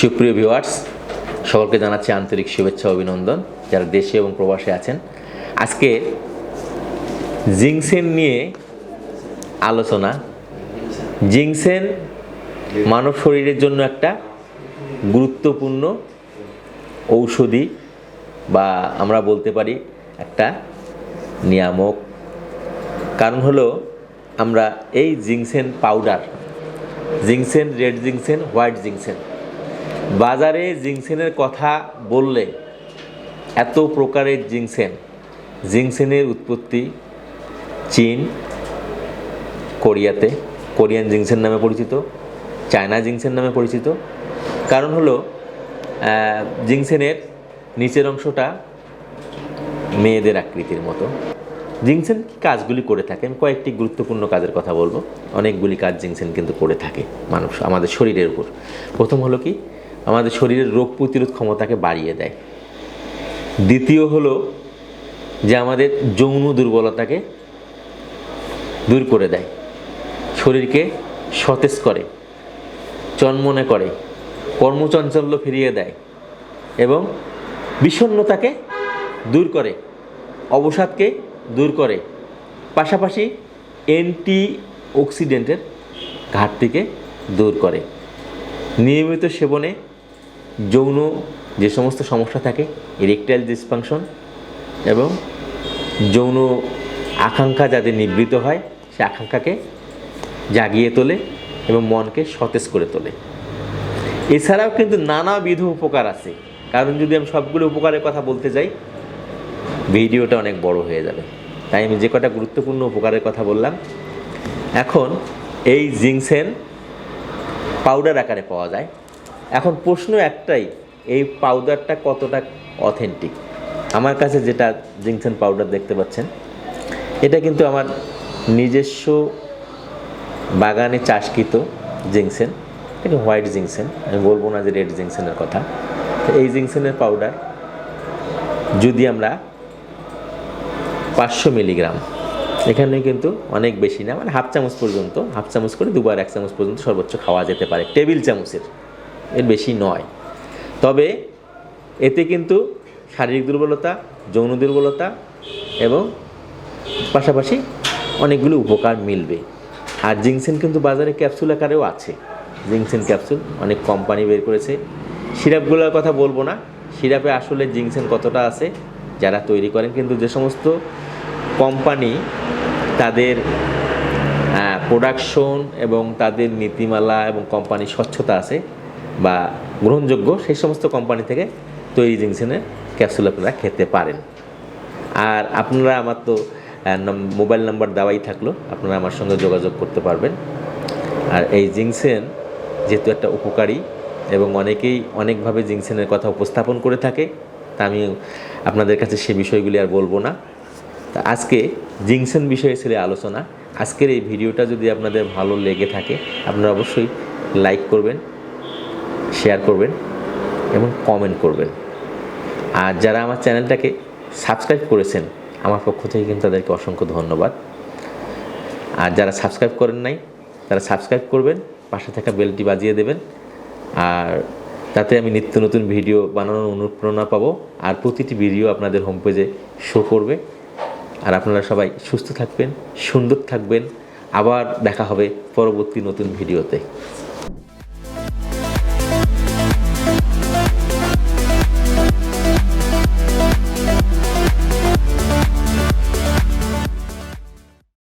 সুপ্রিয় ভিউয়ার্স, সকলকে জানাচ্ছি আন্তরিক শুভেচ্ছা অভিনন্দন যারা দেশে এবং প্রবাসে আছেন। আজকে জিংসেন নিয়ে আলোচনা। জিংসেন মানব শরীরের জন্য একটা গুরুত্বপূর্ণ ঔষধি বা আমরা বলতে পারি একটা নিয়ামক। কারণ হলো, আমরা এই ginseng powder, ginseng red ginseng, white ginseng বাজারে জিংসেনের কথা বললে এত প্রকারের জিংসেন। জিংসেনের উৎপত্তি চীন, কোরিয়াতে। কোরিয়ান জিংসেন নামে পরিচিত, চায়না জিংসেন নামে পরিচিত। কারণ হলো জিংসেনের নিচের অংশটা মেয়েদের আকৃতির মতো। জিংসেন কি কাজগুলি করে থাকে? আমি কয়েকটি গুরুত্বপূর্ণ কাজের কথা বলব। অনেকগুলি কাজ জিংসেন কিন্তু করে থাকে মানুষ, আমাদের শরীরের উপর। প্রথম হলো কি? আমাদের শরীরের রোগ প্রতিরোধ ক্ষমতাকে বাড়িয়ে দেয়। দ্বিতীয় হলো যে আমাদের যৌন দুর্বলতাকে দূর করে দেয়। শরীরকে সতেজ করে, চনমনে করে, কর্মচঞ্চল্য ফিরিয়ে দেয় এবং বিষণ্ণতাকে দূর করে, অবসাদকে দূর করে। পাশাপাশি অ্যান্টি অক্সিডেন্টের ঘাটতিকে দূর করে। নিয়মিত সেবনে যৌন যে সমস্ত সমস্যা থাকে ইরেকটাইল ডিসফাংশন এবং যৌন আকাঙ্ক্ষা যাদের নিবৃত হয়, সে আকাঙ্ক্ষাকে জাগিয়ে তোলে এবং মনকে সতেজ করে তোলে। এছাড়াও কিন্তু নানাবিধ উপকার আছে। কারণ যদি আমি সবগুলো উপকারের কথা বলতে যাই, ভিডিওটা অনেক বড় হয়ে যাবে। তাই আমি যে কটা গুরুত্বপূর্ণ উপকারের কথা বললাম, এখন এই জিংসেন পাউডার আকারে পাওয়া যায়। এখন প্রশ্ন একটাই, এই পাউডারটা কতটা অথেন্টিক আমার কাছে যেটা জিংসেন পাউডার দেখতে পাচ্ছেন, এটা কিন্তু আমার নিজস্ব বাগানে চাষকৃত জিংসেন, এটা হোয়াইট জিংসেন? আমি বলব না যে রেড জিংসেনের কথা। তো এই জিংসেনের পাউডার যদি আমরা পাঁচশো মিলিগ্রাম, এখানে কিন্তু অনেক বেশি না মানে হাফ চামচ পর্যন্ত, হাফ চামচ করে দুবার এক চামচ পর্যন্ত সর্বোচ্চ খাওয়া যেতে পারে, টেবিল চামচের। এর বেশি নয়। তবে এতে কিন্তু শারীরিক দুর্বলতা, যৌন দুর্বলতা এবং পাশাপাশি অনেকগুলো উপকার মিলবে। আর জিংসেন কিন্তু বাজারে ক্যাপসুল আকারেও আছে। জিংসেন ক্যাপসুল অনেক কোম্পানি বের করেছে। সিরাপগুলোর কথা বলব না। সিরাপে আসলে জিংসেন কতটা আছে যারা তৈরি করেন, কিন্তু যে সমস্ত কোম্পানি তাদের প্রোডাকশন এবং তাদের নীতিমালা এবং কোম্পানির স্বচ্ছতা আছে বা গ্রহণযোগ্য সেই সমস্ত কোম্পানি থেকে তৈরি জিংসেনের ক্যাপসুল আপনারা খেতে পারেন। আর আপনারা আমার তো মোবাইল নাম্বার দেওয়াই থাকল, আপনারা আমার সঙ্গে যোগাযোগ করতে পারবেন। আর এই জিংসেন যেহেতু একটা উপকারী এবং অনেকেই অনেকভাবে জিংসেনের কথা উপস্থাপন করে থাকে, তা আমি আপনাদের কাছে সে বিষয়গুলি আর বলব না। তা আজকে জিংসেন বিষয়ে ছিল আলোচনা। আজকের এই ভিডিওটা যদি আপনাদের ভালো লেগে থাকে, আপনারা অবশ্যই লাইক করবেন। শেয়ার করবেন এবং কমেন্ট করবেন। আর যারা আমার চ্যানেলটাকে সাবস্ক্রাইব করেছেন, আমার পক্ষ থেকে কিন্তু তাদেরকে অসংখ্য ধন্যবাদ। আর যারা সাবস্ক্রাইব করেন নাই, তারা সাবস্ক্রাইব করবেন, পাশে থাকা বেলটি বাজিয়ে দেবেন। আর তাতে আমি নিত্য নতুন ভিডিও বানানোর অনুপ্রেরণা পাবো। আর প্রতিটি ভিডিও আপনাদের হোম পেজে শো করবে। আর আপনারা সবাই সুস্থ থাকবেন, সুন্দর থাকবেন। আবার দেখা হবে পরবর্তী নতুন ভিডিওতে।